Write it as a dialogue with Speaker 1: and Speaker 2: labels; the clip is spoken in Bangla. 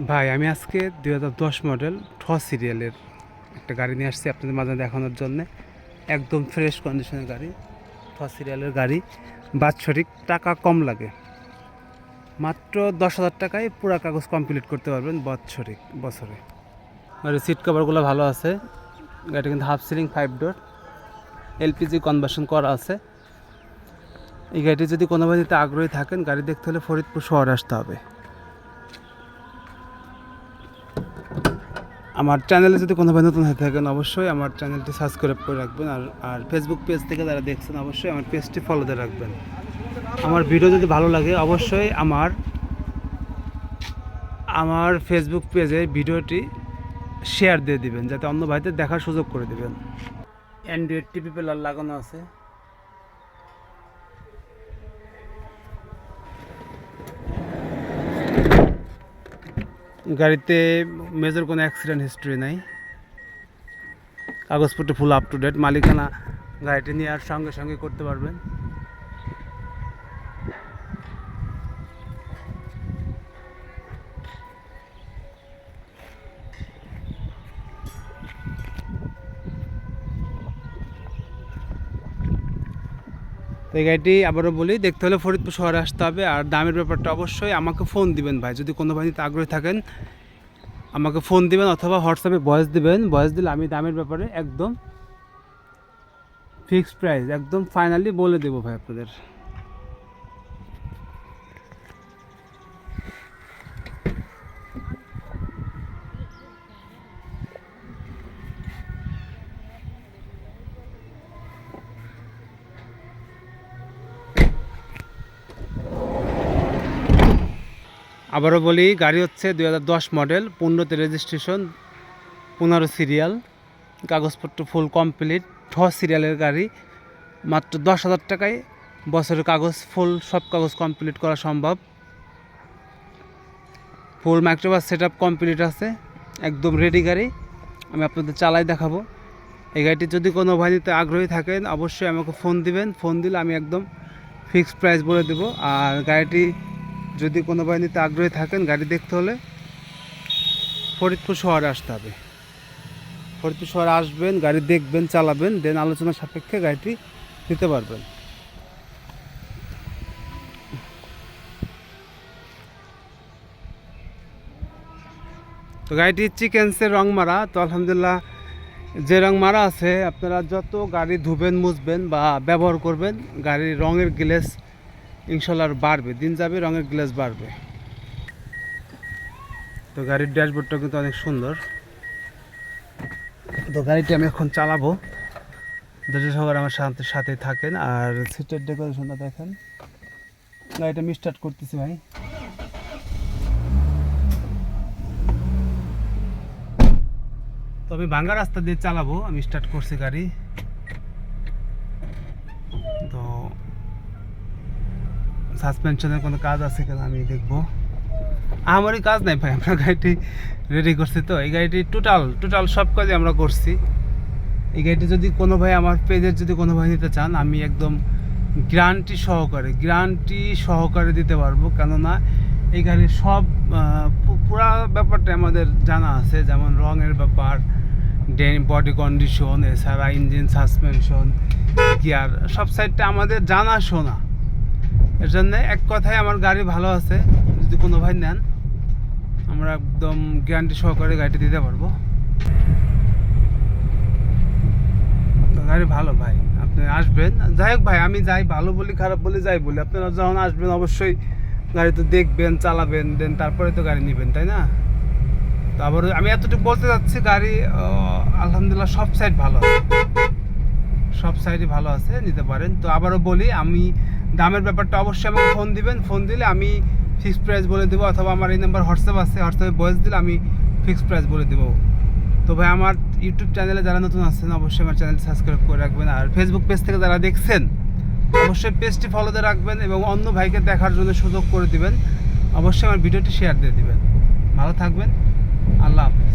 Speaker 1: ভাই, আমি আজকে দুই হাজার দশ মডেল ঠ সিরিয়ালের একটা গাড়ি নিয়ে আসছি আপনাদের মাঝে দেখানোর জন্য। একদম ফ্রেশ কন্ডিশনের গাড়ি, ঠ সিরিয়ালের গাড়ি। বাৎসরিক টাকা কম লাগে। মাত্র দশ হাজার টাকায় পুরা কাগজ কমপ্লিট করতে পারবেন বৎসরিক, বছরে। গাড়ির সিট কভারগুলো ভালো আছে। গাড়িটা কিন্তু half ceiling five door LPG conversion করা আছে। এই গাড়িটি যদি কোনোভাবে নিতে আগ্রহী থাকেন, গাড়ি দেখতে হলে ফরিদপুর শহরে আসতে হবে। আমার চ্যানেলে যদি কোনো ভাই নতুন হয়ে থাকেন অবশ্যই আমার চ্যানেলটি সাবস্ক্রাইব করে রাখবেন আর আর ফেসবুক পেজ থেকে যারা দেখছেন অবশ্যই আমার পেজটি ফলো দিয়ে রাখবেন। আমার ভিডিও যদি ভালো লাগে অবশ্যই আমার আমার ফেসবুক পেজে ভিডিওটি শেয়ার দিয়ে দিবেন, যাতে অন্য ভাইদের দেখার সুযোগ করে দিবেন। অ্যান্ড্রয়েড টিভি প্লেয়ার লাগানো আছে। গাড়িতে মেজর কোনো অ্যাক্সিডেন্ট হিস্ট্রি নাই। কাগজপত্র ফুল আপ টু ডেট মালিকানা গাড়িটি নেওয়ার সঙ্গে সঙ্গে করতে পারবেন। তো এই গাড়িটি আবারও বলি, দেখতে হলে ফরিদপুর শহরে আসতে হবে। আর দামের ব্যাপারটা অবশ্যই আমাকে ফোন দিবেন ভাই। যদি কোনো ভাই আগ্রহী থাকেন, আমাকে ফোন দিবেন অথবা হোয়াটসঅ্যাপে ভয়েস দিবেন। ভয়েস দিলে আমি দামের ব্যাপারে একদম ফিক্সড প্রাইস একদম ফাইনালি বলে দেবো ভাই আপনাদের। আবারও বলি, গাড়ি হচ্ছে দুই হাজার দশ মডেল, পনেরোতে রেজিস্ট্রেশন পনেরো সিরিয়াল কাগজপত্র ফুল কমপ্লিট ঠ সিরিয়ালের গাড়ি, মাত্র দশ হাজার টাকায় বছরের কাগজ ফুল সব কাগজ কমপ্লিট করা সম্ভব। Full microbus set up complete আছে, একদম রেডি গাড়ি, আমি আপনাদের চালাই দেখাবো। এই গাড়িটি যদি কোনো ভাই নিতে আগ্রহী থাকেন, অবশ্যই আমাকে ফোন দিবেন ফোন দিলে আমি একদম ফিক্সড প্রাইস বলে দেবো। আর গাড়িটি যদি কোনো ভাই নিতে আগ্রহী থাকেন, গাড়ি দেখতে হলে ফরিদপুর শহরে আসতে হবে। ফরিদপুর শহরে আসবেন, গাড়ি দেখবেন, চালাবেন, দেন আলোচনা সাপেক্ষে গাড়িটি নিতে পারবেন। তো গাড়িটি চিকেন্সের রং মারা, তো আলহামদুলিল্লাহ যে রং মারা আছে, আপনারা যত গাড়ি ধুবেন, মুছবেন বা ব্যবহার করবেন, গাড়ির রঙের গ্লেস ইনশাল্লাহ আর বাড়বে। দিন যাবে, রঙের গ্লেস বাড়বে। তো গাড়ির ড্যাশবোর্ডটা কিন্তু অনেক সুন্দর। তো গাড়িটি আমি এখন চালাবো। ধৈর্য সহকারে আমার সাথে সাথে থাকেন। আর সিটের ডেকোরেশনটা দেখেন। গাড়িটা আমি স্টার্ট করতেছি ভাই। তো আমি ভাঙ্গা রাস্তা দিয়ে চালাবো। আমি স্টার্ট করছি গাড়ি তো সাসপেনশনের কোনো কাজ আছে কিনা আমি দেখব। আমারই কাজ নাই ভাই, আমরা গাড়িটি রেডি করছি তো। এই গাড়িটি টোটাল টোটাল সব কাজই আমরা করছি। এই গাড়িটি যদি কোনো ভাই আমার পেজের যদি কোনো ভাই নিতে চান, আমি একদম গ্যারান্টি সহকারে গ্যারান্টি সহকারে দিতে পারব। কেননা এই গাড়ির সব পুরা ব্যাপারটা আমাদের জানা আছে, যেমন রঙের ব্যাপার বডি কন্ডিশন এছাড়া ইঞ্জিন সাসপেনশন গিয়ার সব সাইডটা আমাদের জানা শোনা। এর জন্য এক কথায় আমার গাড়ি ভালো আছে, যদি কোনো ভাই নেন, আমরা একদম গ্যারান্টি সহকারে গাড়িটি দিতে পারব। গাড়ি ভালো ভাই, আপনি আসবেন। যাই হোক ভাই, আমি যাই, ভালো বলি, খারাপ বলি, যাই বলি। আপনারা যখন আসবেন, অবশ্যই গাড়ি তো দেখবেন, চালাবেন, দেন তারপরে তো গাড়ি নেবেন, তাই না? তো আবার আমি এতটুকু বলতে চাচ্ছি গাড়ি আলহামদুলিল্লাহ সব সাইড ভালো আছে। সব সাইডই ভালো আছে, নিতে পারেন। তো আবারও বলি, আমি দামের ব্যাপারটা অবশ্যই আমাকে ফোন দিবেন। ফোন দিলে আমি ফিক্সড প্রাইস বলে দেবো অথবা আমার এই নাম্বার হোয়াটসঅ্যাপ আছে, হোয়াটসঅ্যাপে ভয়েস দিলে আমি ফিক্সড প্রাইস বলে দেবো। তো ভাই, আমার ইউটিউব চ্যানেলে যারা নতুন আছেন, অবশ্যই আমার চ্যানেল সাবস্ক্রাইব করে রাখবেন। আর ফেসবুক পেজ থেকে যারা দেখছেন, অবশ্যই পেজটি ফলোতে রাখবেন এবং অন্য ভাইকে দেখার জন্য সুযোগ করে দিবেন। অবশ্যই আমার ভিডিওটি শেয়ার দিয়ে দিবেন। ভালো থাকবেন। আল্লাহ হাফিজ।